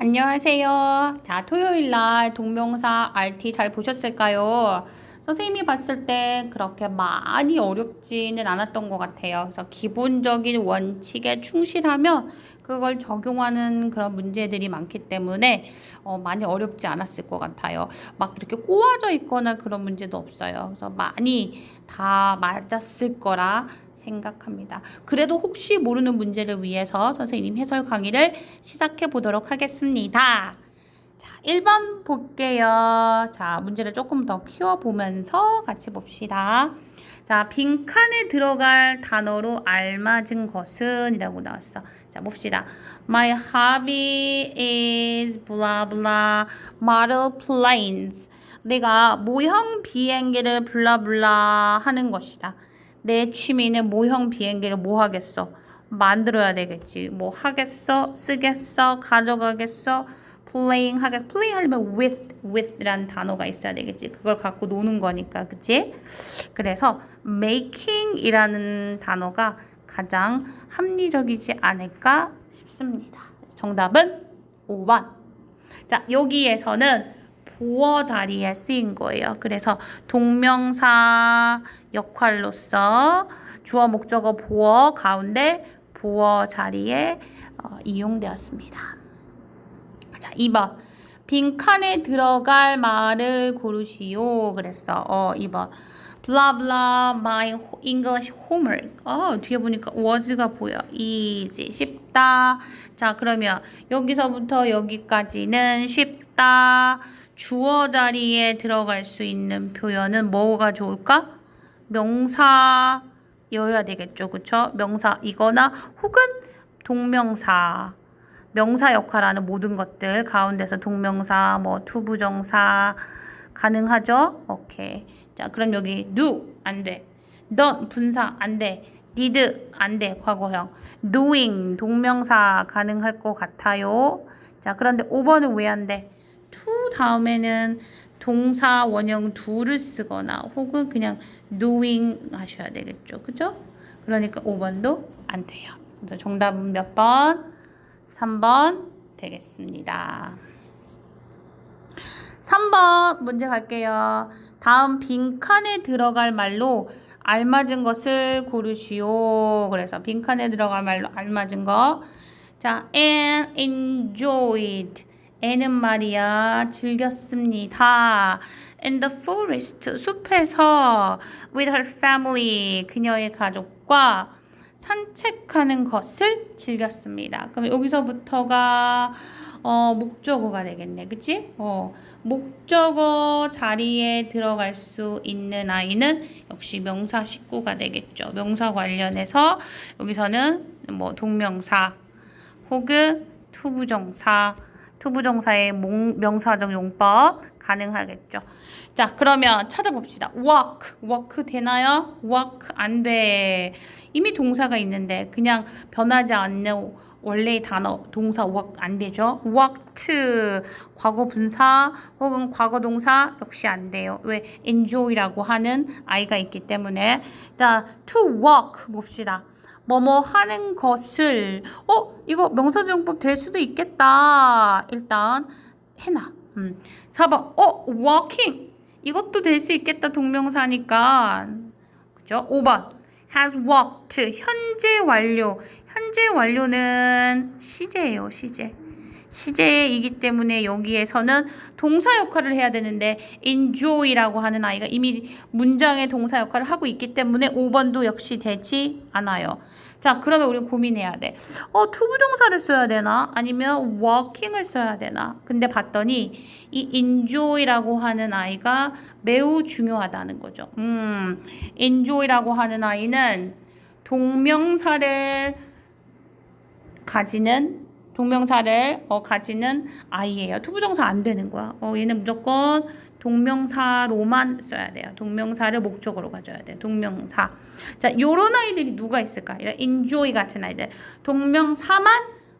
안녕하세요. 자, 토요일 날 동명사 RT 잘 보셨을까요? 선생님이 봤을 때 그렇게 많이 어렵지는 않았던 것 같아요. 그래서 기본적인 원칙에 충실하면 그걸 적용하는 그런 문제들이 많기 때문에 어, 많이 어렵지 않았을 것 같아요. 막 이렇게 꼬아져 있거나 그런 문제도 없어요. 그래서 많이 다 맞았을 거라 생각합니다. 그래도 혹시 모르는 문제를 위해서 선생님 해설 강의를 시작해 보도록 하겠습니다. 자, 1번 볼게요. 자, 문제를 조금 더 키워보면서 같이 봅시다. 자, 빈칸에 들어갈 단어로 알맞은 것은 이라고 나왔어. 자, 봅시다. My hobby is blah blah model planes. 내가 모형 비행기를 블라블라 하는 것이다. 내 취미는 모형 비행기를 뭐 하겠어? 만들어야 되겠지. 뭐 하겠어? 쓰겠어? 가져가겠어? playing 하겠 play 하려면 with with라는 단어가 있어야 되겠지. 그걸 갖고 노는 거니까. 그치? 그래서 making이라는 단어가 가장 합리적이지 않을까 싶습니다. 정답은 5번. 자, 여기에서는 보어 자리에 쓰인 거예요. 그래서 동명사 역할로서 주어 목적어 보어 가운데 보어 자리에 어, 이용되었습니다. 자, 2번. 빈칸에 들어갈 말을 고르시오. 그랬어. 어, 2번. blah blah my English homework. 어, 뒤에 보니까 was가 보여. easy. 쉽다. 자, 그러면 여기서부터 여기까지는 쉽다. 주어 자리에 들어갈 수 있는 표현은 뭐가 좋을까? 명사여야 되겠죠. 그쵸? 명사 이거나 혹은 동명사. 명사 역할하는 모든 것들 가운데서 동명사, 뭐 투부정사 가능하죠? 오케이. 자, 그럼 여기 do 안 돼. done 분사 안 돼. did 안 돼. 과거형. doing 동명사 가능할 것 같아요. 자, 그런데 5번은 왜 안 돼? To 다음에는 동사 원형 do를 쓰거나 혹은 그냥 doing 하셔야 되겠죠. 그죠? 그러니까 5번도 안 돼요. 그래서 정답은 몇 번? 3번 되겠습니다. 3번 문제 갈게요. 다음 빈칸에 들어갈 말로 알맞은 것을 고르시오. 그래서 빈칸에 들어갈 말로 알맞은 거. 자, and enjoyed. 애는 말이야 즐겼습니다. In the forest 숲에서 with her family 그녀의 가족과 산책하는 것을 즐겼습니다. 그럼 여기서부터가 어, 목적어가 되겠네. 그치? 어, 목적어 자리에 들어갈 수 있는 아이는 역시 명사 식구가 되겠죠. 명사 관련해서 여기서는 뭐 동명사 혹은 투부정사 투부정사의 명사적 용법 가능하겠죠. 자, 그러면 찾아봅시다. walk, walk 되나요? walk 안 돼. 이미 동사가 있는데 그냥 변하지 않는 원래의 단어 동사 walk 안 되죠. walked 과거 분사 혹은 과거 동사 역시 안 돼요. 왜 enjoy라고 하는 아이가 있기 때문에 자, to walk 봅시다. 뭐뭐 하는 것을 어 이거 명사정법 될 수도 있겠다. 일단 해놔. 음. 4번 어 walking 이것도 될 수 있겠다 동명사니까 그죠? 5번 has walked 현재 완료 현재 완료는 시제예요 시제 시제이기 때문에 여기에서는 동사 역할을 해야 되는데 enjoy라고 하는 아이가 이미 문장의 동사 역할을 하고 있기 때문에 5번도 역시 되지 않아요. 자, 그러면 우리는 고민해야 돼. 어, 투부정사를 써야 되나? 아니면 walking을 써야 되나? 근데 봤더니 이 enjoy라고 하는 아이가 매우 중요하다는 거죠. 음, enjoy라고 하는 아이는 동명사를 가지는 동명사를 어, 가지는 아이예요. 투부정사 안 되는 거야. 어, 얘는 무조건 동명사로만 써야 돼요. 동명사를 목적으로 가져야 돼요. 동명사. 자, 요런 아이들이 누가 있을까? 이런 enjoy 같은 아이들. 동명사만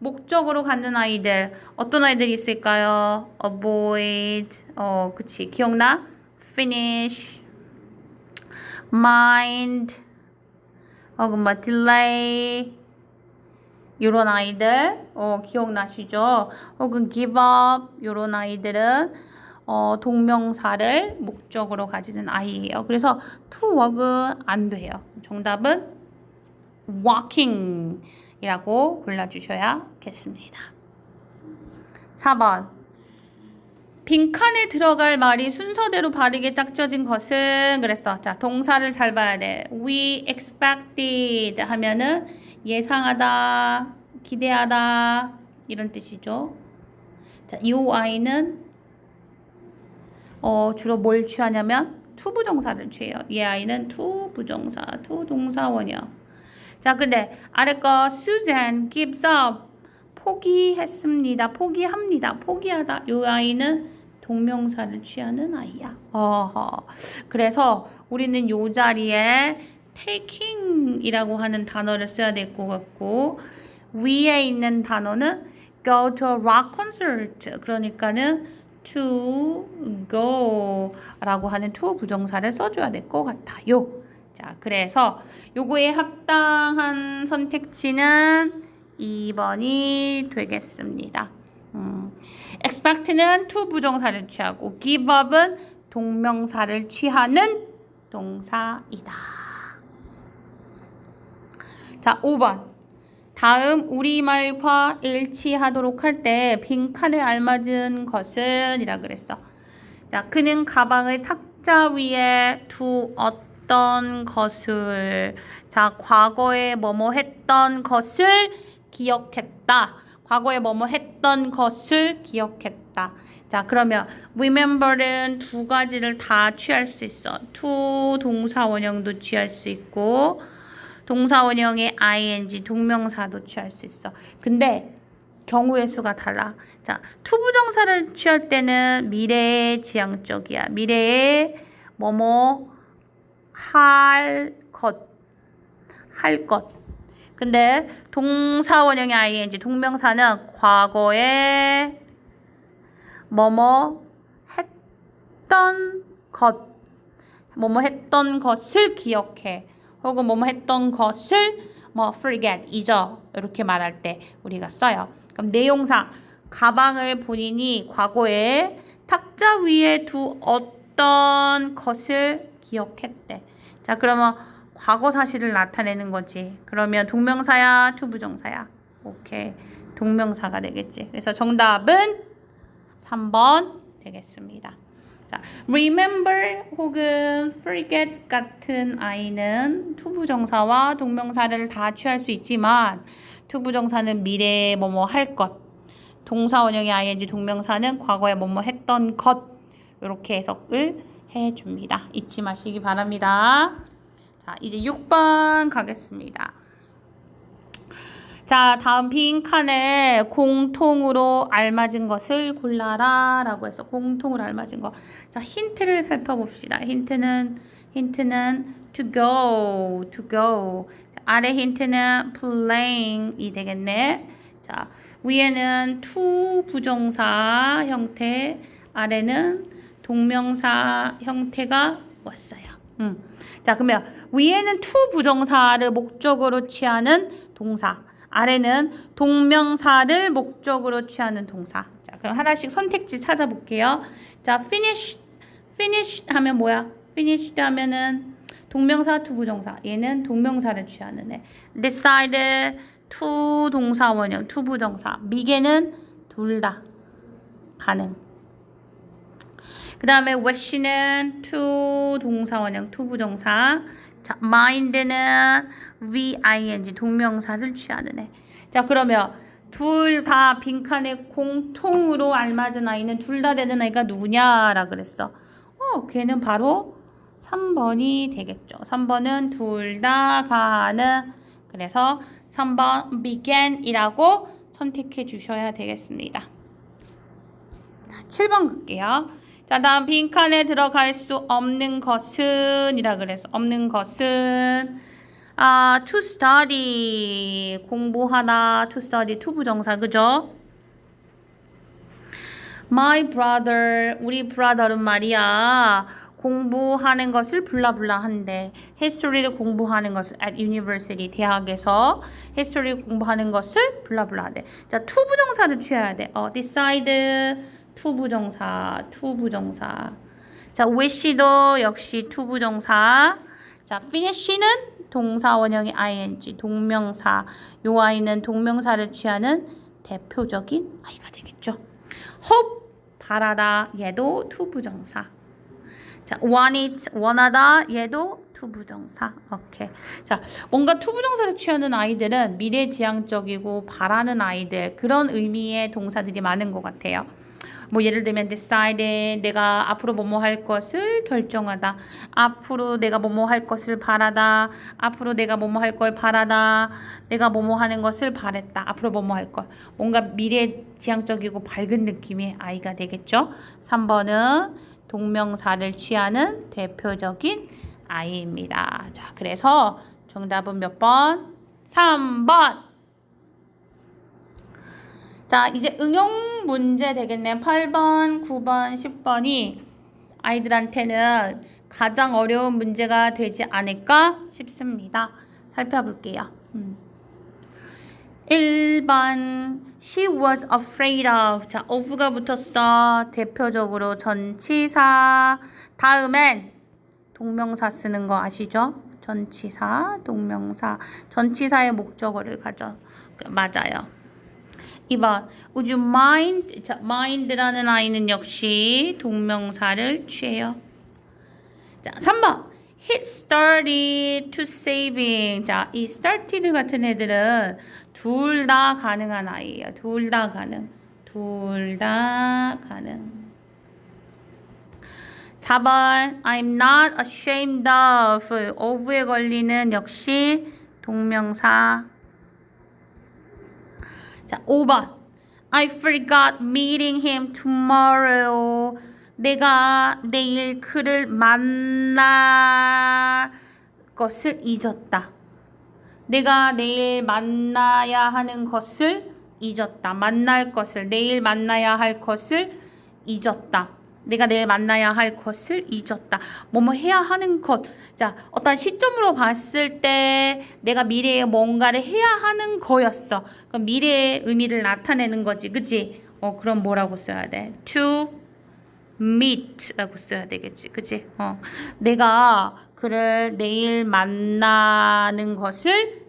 목적으로 갖는 아이들. 어떤 아이들이 있을까요? avoid. 어, 그치. 기억나? finish. mind. 혹은 뭐 delay. 요런 아이들 어, 기억나시죠? 혹은 give up 요런 아이들은 어, 동명사를 목적으로 가지는 아이예요. 그래서 to work은 안 돼요. 정답은 walking이라고 골라주셔야겠습니다. 4번 빈칸에 들어갈 말이 순서대로 바르게 짝져진 것은 그랬어. 자, 동사를 잘 봐야 돼. We expected 하면은 예상하다, 기대하다 이런 뜻이죠. 자, 이 아이는 어, 주로 뭘 취하냐면 to 부정사를 취해요. 이 아이는 to 부정사, to 동사원이요. 자, 근데 아래 거 Susan gives up 포기했습니다. 포기합니다. 포기하다. 이 아이는 동명사를 취하는 아이야. 어허. 그래서 우리는 이 자리에 taking 이라고 하는 단어를 써야 될 것 같고 위에 있는 단어는 go to a rock concert. 그러니까는 to go라고 하는 to 부정사를 써줘야 될 것 같아요. 자, 그래서 요거에 합당한 선택지는 2번이 되겠습니다. 음, expect는 to 부정사를 취하고 give up은 동명사를 취하는 동사이다. 자, 5번. 다음 우리말과 일치하도록 할 때 빈칸에 알맞은 것은 이라 그랬어. 자, 그는 가방을 탁자 위에 두었던 것을 자, 과거에 뭐뭐 했던 것을 기억했다. 과거에 뭐뭐 했던 것을 기억했다. 자, 그러면 remember는 두 가지를 다 취할 수 있어. to 동사 원형도 취할 수 있고 동사 원형의 ing 동명사도 취할 수 있어. 근데 경우의 수가 달라. 자, to 부정사를 취할 때는 미래의 지향적이야. 미래에 뭐뭐 할 것, 할 것. 근데 동사 원형의 ing 동명사는 과거에 뭐뭐 했던 것, 뭐뭐 했던 것을 기억해. 혹은 뭐뭐 했던 것을 뭐 forget, 잊어. 이렇게 말할 때 우리가 써요. 그럼 내용상 가방을 본인이 과거에 탁자 위에 두었던 것을 기억했대. 자, 그러면 과거 사실을 나타내는 거지. 그러면 동명사야, 투부정사야. 오케이. 동명사가 되겠지. 그래서 정답은 3번 되겠습니다. 자, remember 혹은 forget 같은 아이는 투부정사와 동명사를 다 취할 수 있지만 투부정사는 미래에 뭐뭐 할 것, 동사 원형의 ing 동명사는 과거에 뭐뭐 했던 것 이렇게 해석을 해줍니다. 잊지 마시기 바랍니다. 자, 이제 6번 가겠습니다. 자, 다음 빈 칸에 공통으로 알맞은 것을 골라라 라고 해서 공통으로 알맞은 거. 자, 힌트를 살펴봅시다. 힌트는, 힌트는 to go, to go. 자, 아래 힌트는 playing이 되겠네. 자, 위에는 to 부정사 형태, 아래는 동명사 형태가 왔어요. 음. 자, 그러면 위에는 to 부정사를 목적으로 취하는 동사. 아래는 동명사를 목적으로 취하는 동사. 자, 그럼 하나씩 선택지 찾아볼게요. 자, finish, finish 하면 뭐야? finish 하면은 동명사 to 부정사. 얘는 동명사를 취하는 애. decide to 동사 원형, to 부정사. 미개는 둘 다 가능. 그 다음에 wish는 to 동사 원형, to 부정사. 자, mind는 v-ing 동명사를 취하는 애. 자, 그러면 둘 다 빈칸에 공통으로 알맞은 아이는 둘 다 되는 아이가 누구냐라 그랬어. 어, 걔는 바로 3번이 되겠죠. 3번은 둘 다 가는 그래서 3번 begin이라고 선택해 주셔야 되겠습니다. 7번 갈게요. 자, 다음 빈칸에 들어갈 수 없는 것은 이라 그래서 없는 것은 아, to study 공부하다 to study to 부정사 그죠? My brother 우리 brother는 말이야 공부하는 것을 블라블라 한데 history를 공부하는 것을 at university 대학에서 history 공부하는 것을 블라블라 하대. 자, to 부정사를 취해야 돼. 어, decide to 부정사, to 부정사. 자, wish도 역시 to 부정사. 자, finish는 동사 원형이 ing, 동명사. 요 아이는 동명사를 취하는 대표적인 아이가 되겠죠. hope, 바라다. 얘도 to 부정사. 자, want it, 원하다. 얘도 to 부정사. 오케이. 자, 뭔가 to 부정사를 취하는 아이들은 미래지향적이고 바라는 아이들 그런 의미의 동사들이 많은 것 같아요. 뭐 예를 들면 decide 내가 앞으로 뭐뭐 할 것을 결정하다. 앞으로 내가 뭐뭐 할 것을 바라다. 앞으로 내가 뭐뭐 할 걸 바라다. 내가 뭐뭐 하는 것을 바랬다. 앞으로 뭐뭐 할 걸. 뭔가 미래 지향적이고 밝은 느낌의 아이가 되겠죠. 3번은 동명사를 취하는 대표적인 아이입니다. 자, 그래서 정답은 몇 번? 3번. 자, 이제 응용 문제 되겠네요. 8번, 9번, 10번이 아이들한테는 가장 어려운 문제가 되지 않을까 싶습니다. 살펴볼게요. 음. 1번 She was afraid of 자, of가 붙었어. 대표적으로 전치사 다음엔 동명사 쓰는 거 아시죠? 전치사, 동명사 전치사의 목적어를 가져 맞아요. 2번 Would you mind? 자, mind라는 아이는 역시 동명사를 취해요. 자, 3번 He started to saving. 자, 이 started 같은 애들은 둘 다 가능한 아이예요. 둘 다 가능. 둘 다 가능. 4번 I'm not ashamed of. of에 걸리는 역시 동명사. 자, 5번 I forgot meeting him tomorrow. 내가 내일 그를 만날 것을 잊었다. 내가 내일 만나야 하는 것을 잊었다. 만날 것을 내일 만나야 할 것을 잊었다. 내가 내일 만나야 할 것을 잊었다. 뭐뭐 해야 하는 것. 자, 어떤 시점으로 봤을 때 내가 미래에 뭔가를 해야 하는 거였어. 그럼 미래의 의미를 나타내는 거지. 그치? 어, 그럼 뭐라고 써야 돼? to meet라고 써야 되겠지. 그치? 어. 내가 그를 내일 만나는 것을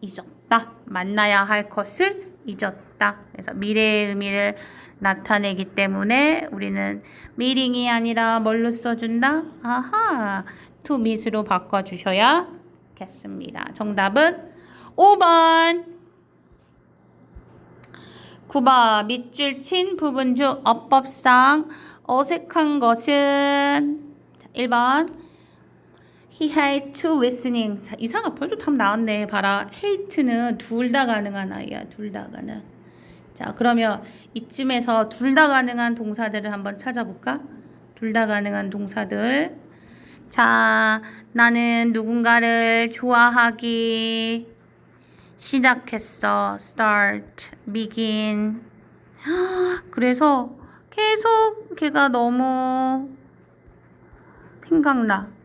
잊었다. 만나야 할 것을 잊었다. 그래서 미래의 의미를 나타내기 때문에 우리는 meeting이 아니라 뭘로 써준다? 아하, meet로 바꿔주셔야겠습니다. 정답은 5번. 9번 밑줄 친 부분 중 어법상 어색한 것은 자, 1번 He hates to listening. 자, 이상한 벌써 답 나왔네. 봐라. hate는 둘 다 가능한 아이야. 둘 다 가능. 자, 그러면 이쯤에서 둘 다 가능한 동사들을 한번 찾아볼까? 둘 다 가능한 동사들. 자, 나는 누군가를 좋아하기 시작했어. start, begin. 그래서 계속 걔가 너무 생각나.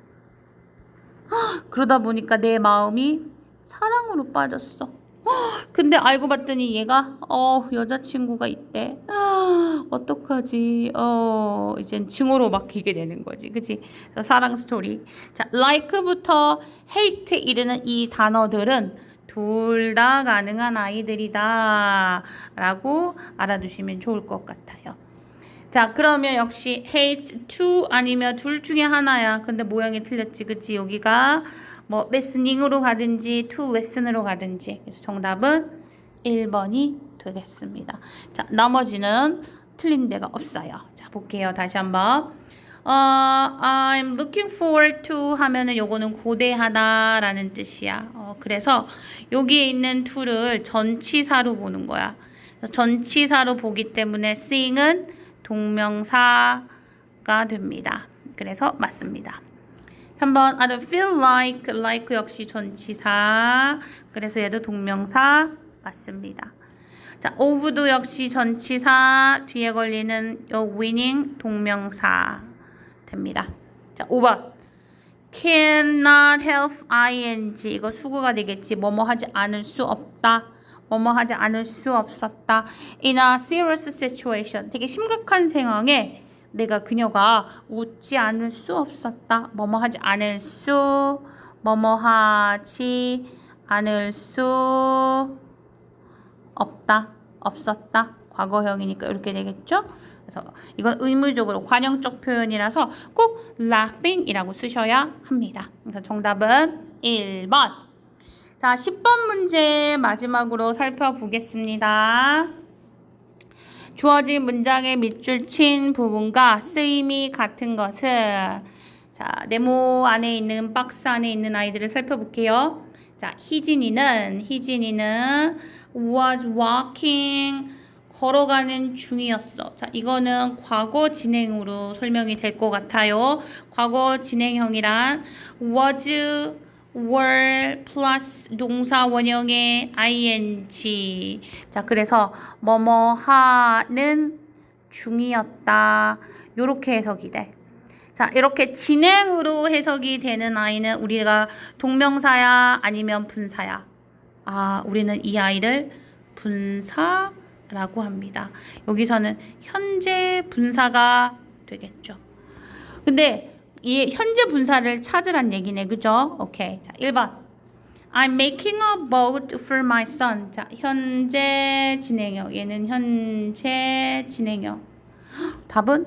그러다 보니까 내 마음이 사랑으로 빠졌어. 근데 알고 봤더니 얘가 어 여자친구가 있대. 아, 어떡하지? 어 이젠 증오로 막히게 되는 거지, 그치? 사랑 스토리. 자, like부터 hate 이르는 이 단어들은 둘 다 가능한 아이들이다. 라고 알아두시면 좋을 것 같아요. 자, 그러면 역시 hate to 아니면 둘 중에 하나야. 근데 모양이 틀렸지, 그치? 여기가 뭐 listening으로 가든지 to listen으로 가든지. 그래서 정답은 1번이 되겠습니다. 자, 나머지는 틀린 데가 없어요. 자, 볼게요. 다시 한번. 어, I'm looking forward to 하면은 요거는 고대하다라는 뜻이야. 어, 그래서 여기에 있는 to를 전치사로 보는 거야. 전치사로 보기 때문에 seeing은 동명사가 됩니다. 그래서 맞습니다. 3번 I don't feel like like 역시 전치사 그래서 얘도 동명사 맞습니다. 자, of도 역시 전치사 뒤에 걸리는 요 winning 동명사 됩니다. 자, 자, 5번. cannot help ing 이거 수구가 되겠지. 뭐뭐 하지 않을 수 없다. 뭐뭐 하지 않을 수 없었다. In a serious situation. 되게 심각한 상황에 내가 그녀가 웃지 않을 수 없었다. 뭐뭐 하지 않을 수 뭐뭐 하지 않을 수 없다. 없었다. 과거형이니까 이렇게 되겠죠? 그래서 이건 의무적으로 관용적 표현이라서 꼭 laughing이라고 쓰셔야 합니다. 그래서 정답은 1번. 자, 10번 문제 마지막으로 살펴보겠습니다. 주어진 문장의 밑줄 친 부분과 쓰임이 같은 것은 자, 네모 안에 있는 박스 안에 있는 아이들을 살펴볼게요. 자, 희진이는 희진이는 was walking 걸어가는 중이었어. 자, 이거는 과거 진행으로 설명이 될 것 같아요. 과거 진행형이란 was, were plus 동사 원형의 ing. 자, 그래서 뭐뭐 하는 중이었다. 요렇게 해석이 돼. 자, 이렇게 진행으로 해석이 되는 아이는 우리가 동명사야 아니면 분사야. 아, 우리는 이 아이를 분사라고 합니다. 여기서는 현재 분사가 되겠죠. 근데 이 현재 분사를 찾으란 얘기네. 그죠? 오케이. 자, 1번. I'm making a boat for my son. 자, 현재 진행형. 얘는 현재 진행형. 헉, 답은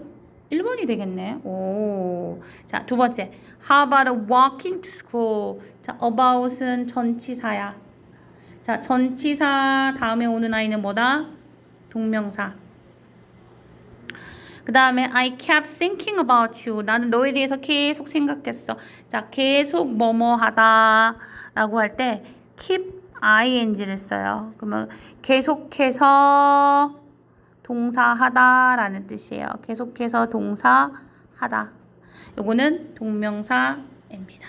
1번이 되겠네. 오. 자, 두 번째. How about walking to school? 자, about은 전치사야. 자, 전치사 다음에 오는 아이는 뭐다? 동명사. 그 다음에 I kept thinking about you. 나는 너에 대해서 계속 생각했어. 자, 계속 뭐뭐 하다 라고 할 때 keep ing를 써요. 그러면 계속해서 동사하다 라는 뜻이에요. 계속해서 동사하다. 요거는 동명사입니다.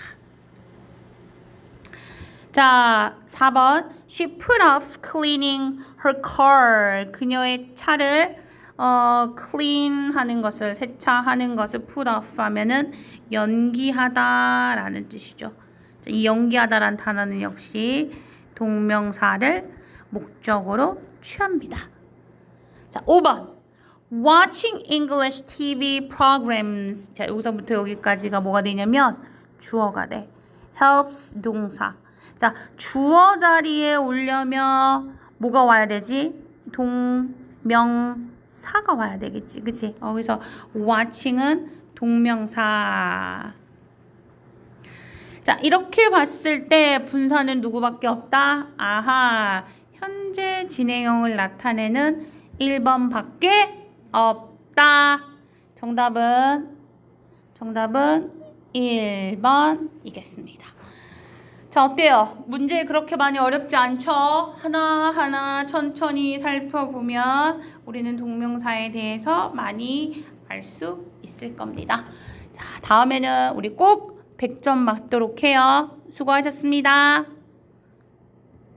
자, 4번. She put off cleaning her car. 그녀의 차를 어, clean 하는 것을, 세차하는 것을 put off 하면은 연기하다 라는 뜻이죠. 이 연기하다란 단어는 역시 동명사를 목적으로 취합니다. 자, 5번. Watching English TV programs. 자, 여기서부터 여기까지가 뭐가 되냐면 주어가 돼. helps 동사. 자, 주어 자리에 오려면 뭐가 와야 되지? 동명 사가 와야 되겠지. 그치? 어, 그래서 watching은 동명사. 자, 이렇게 봤을 때 분사는 누구밖에 없다? 아하. 현재 진행형을 나타내는 1번밖에 없다. 정답은 정답은 1번이겠습니다. 자, 어때요? 문제 그렇게 많이 어렵지 않죠? 하나하나 천천히 살펴보면 우리는 동명사에 대해서 많이 알 수 있을 겁니다. 자, 다음에는 우리 꼭 100점 맞도록 해요. 수고하셨습니다.